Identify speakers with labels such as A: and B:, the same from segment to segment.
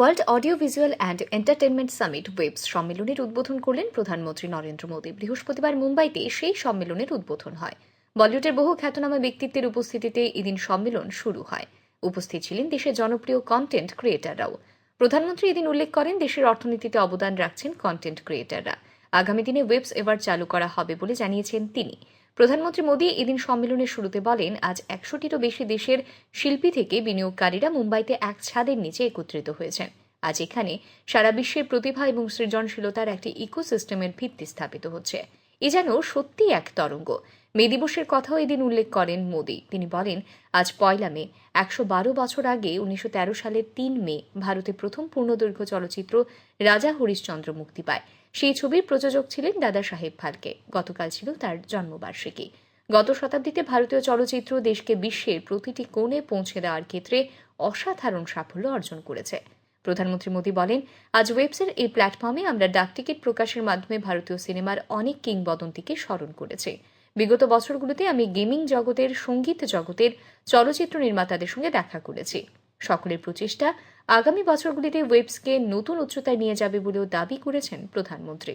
A: World audio visual and entertainment summit WAVES সম্মেলনের উদ্বোধন করলেন প্রধানমন্ত্রী নরেন্দ্র মোদী। বৃহস্পতিবার মুম্বাইতে সেই সম্মেলনের উদ্বোধন হয়। বলিউডের বহু খ্যাতনামা ব্যক্তিত্বের উপস্থিতিতে এদিন সম্মেলন শুরু হয়। উপস্থিত ছিলেন দেশের জনপ্রিয় কন্টেন্ট ক্রিয়েটাররাও প্রধানমন্ত্রী এদিন উল্লেখ করেন, দেশের অর্থনীতিতে অবদান রাখছেন কন্টেন্ট ক্রিয়েটাররা আগামী দিনে ওয়েবস এবার চালু করা হবে বলে জানিয়েছেন তিনি। প্রধানমন্ত্রী মোদী এদিন সম্মেলনের শুরুতে বলেন, আজ একশোটিরও বেশি দেশের শিল্পী থেকে বিনিয়োগকারীরা মুম্বাইতে এক ছাদের নিচে একত্রিত হয়েছেন। আজ এখানে সারা বিশ্বের প্রতিভা এবং সৃজনশীলতার একটি ইকোসিস্টেমের ভিত্তি স্থাপিত হচ্ছে। এ যেন সত্যি এক তরঙ্গ। মে দিবসের কথাও এদিন উল্লেখ করেন মোদী। তিনি বলেন, আজ পয়লা মে, একশো বারো বছর আগে উনিশশো তেরো সালের তিন মে ভারতে প্রথম পূর্ণদৈর্ঘ্য চলচ্চিত্র রাজা হরিশ্চন্দ্র মুক্তি পায়। সেই ছবির প্রযোজক ছিলেন দাদা সাহেব ফালকে। গতকাল ছিল তার জন্মবার্ষিকী। গত শতাব্দীতে ভারতীয় চলচ্চিত্র দেশকে বিশ্বের প্রতিটি কোণে পৌঁছে দেওয়ার ক্ষেত্রে অসাধারণ সাফল্য অর্জন করেছে। প্রধানমন্ত্রী মোদী বলেন, আজ ওয়েবসের এই প্ল্যাটফর্মে আমরা ডাকটিকিট প্রকাশের মাধ্যমে ভারতীয় সিনেমার অনেক কিংবদন্তিকে স্মরণ করেছি। বিগত বছরগুলোতে আমি গেমিং জগতের, সংগীত জগতের, চলচ্চিত্র নির্মাতাদের সঙ্গে দেখা করেছি। সকলের প্রচেষ্টা আগামী বছরগুলিতে ওয়েবসকে নতুন উচ্চতায় নিয়ে যাবে বলেও দাবি করেছেন প্রধানমন্ত্রী।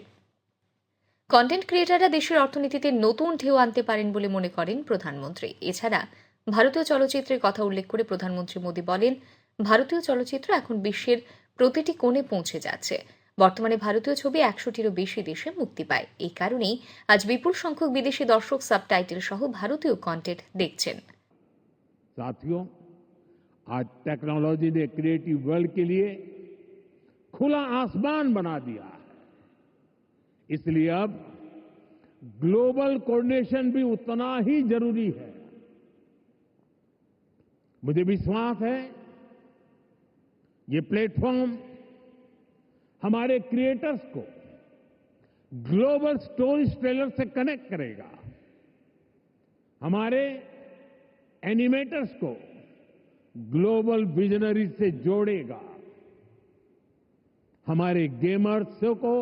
A: কন্টেন্ট ক্রিয়েটাররা দেশের অর্থনীতিতে নতুন ঢেউ আনতে পারেন বলে মনে করেন প্রধানমন্ত্রী। এছাড়া ভারতীয় চলচ্চিত্রের কথা উল্লেখ করে প্রধানমন্ত্রী মোদী বলেন, ভারতীয় চলচ্চিত্র এখন বিশ্বের প্রতিটি কোণে পৌঁছে যাচ্ছে। বর্তমানে ভারতীয় ছবি একশোটিরও বেশি দেশে মুক্তি পায়। এই কারণেই আজ বিপুল সংখ্যক বিদেশি দর্শক সাবটাইটেল সহ ভারতীয় কন্টেন্ট দেখছেন।
B: आज टेक्नोलॉजी ने क्रिएटिव वर्ल्ड के लिए खुला आसमान बना दिया है। इसलिए अब ग्लोबल कोऑर्डिनेशन भी उतना ही ज़रूरी है। मुझे विश्वास है, ये प्लेटफॉर्म हमारे क्रिएटर्स को ग्लोबल स्टोरी टेलर से कनेक्ट करेगा। हमारे एनिमेटर्स को ग्लोबल विजनरी से जोड़ेगा। हमारे गेमर्स को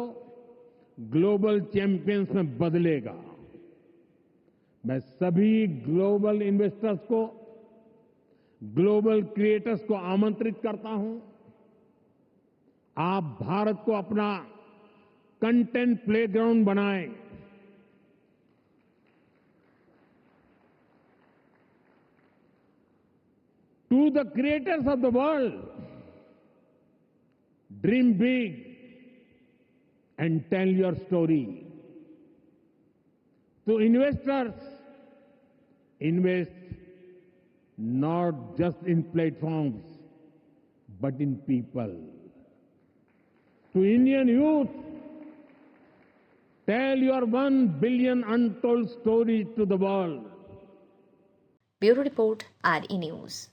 B: ग्लोबल चैंपियंस में बदलेगा। मैं सभी ग्लोबल इन्वेस्टर्स को, ग्लोबल क्रिएटर्स को आमंत्रित करता हूँ। आप भारत को अपना कंटेंट प्लेग्राउंड बनाएँ। to the creators of the world. Dream big and tell your story. To investors, invest not just in platforms, but in people. To Indian youth, tell your one billion untold story to the world.
A: Bureau Report, RE News.